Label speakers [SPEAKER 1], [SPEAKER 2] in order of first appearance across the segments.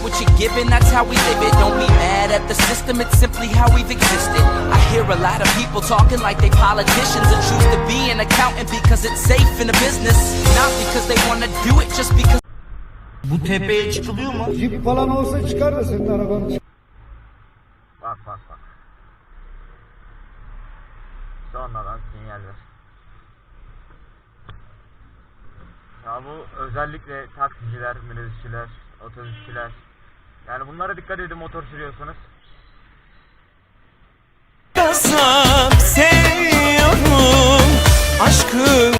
[SPEAKER 1] What you're given, that's how we live it. Don't be mad at the system, it's simply how we've existed. I hear a lot of people talking like they politicians and choose to be an accountant because it's safe in a business. Not because they want to do it, just because.
[SPEAKER 2] Bu tepeye çıkılıyor mu?
[SPEAKER 3] Jip falan olsa çıkar da senin arabanı çıkar.
[SPEAKER 4] Bak bak bak. Sonradan sinyal ver. Ya bu özellikle taksiciler, minibüsçüler, otobüsçüler. Yani bunlara dikkat edin motor sürüyorsanız.
[SPEAKER 2] Kasap seviyorum aşkım.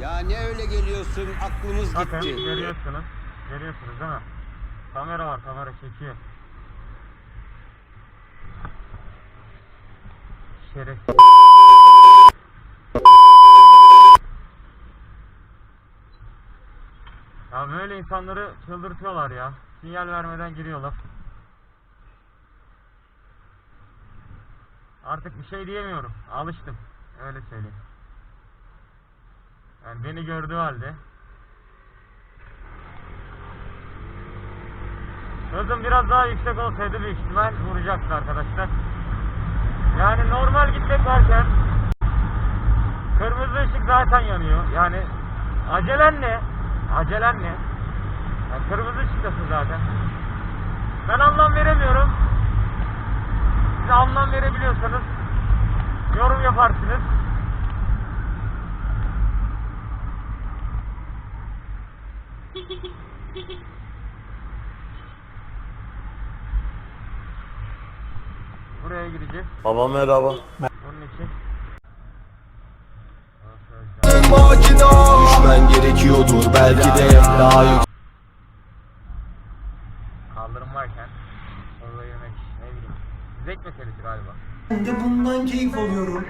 [SPEAKER 5] Ya ne öyle geliyorsun aklımız
[SPEAKER 4] Bakın
[SPEAKER 5] gitti.
[SPEAKER 4] görüyorsunuz. Görüyorsunuz değil mi? Kamera var kamera çekiyor. Şerefsiz. Ya böyle insanları çıldırtıyorlar ya. Sinyal vermeden giriyorlar. Artık bir şey diyemiyorum. Alıştım. Öyle söyleyeyim. Yani beni gördüğü halde Hızım biraz daha yüksek olsaydı büyük ihtimal vuracaktı arkadaşlar. Yani normal gitmek varken kırmızı ışık zaten yanıyor. Yani acelen ne? Acelen ne? Yani kırmızı ışıktasın zaten. Ben anlam veremiyorum. Siz anlam verebiliyorsanız yorum yaparsınız. Buraya gideceğiz.
[SPEAKER 6] Baba merhaba.
[SPEAKER 4] Bunun için.
[SPEAKER 6] Düşmen gerekiyordur belki de daha.
[SPEAKER 4] Kaldırım varken orada yemek ne bileyim. Zevk meselesi galiba.
[SPEAKER 2] Ben de bundan keyif alıyorum.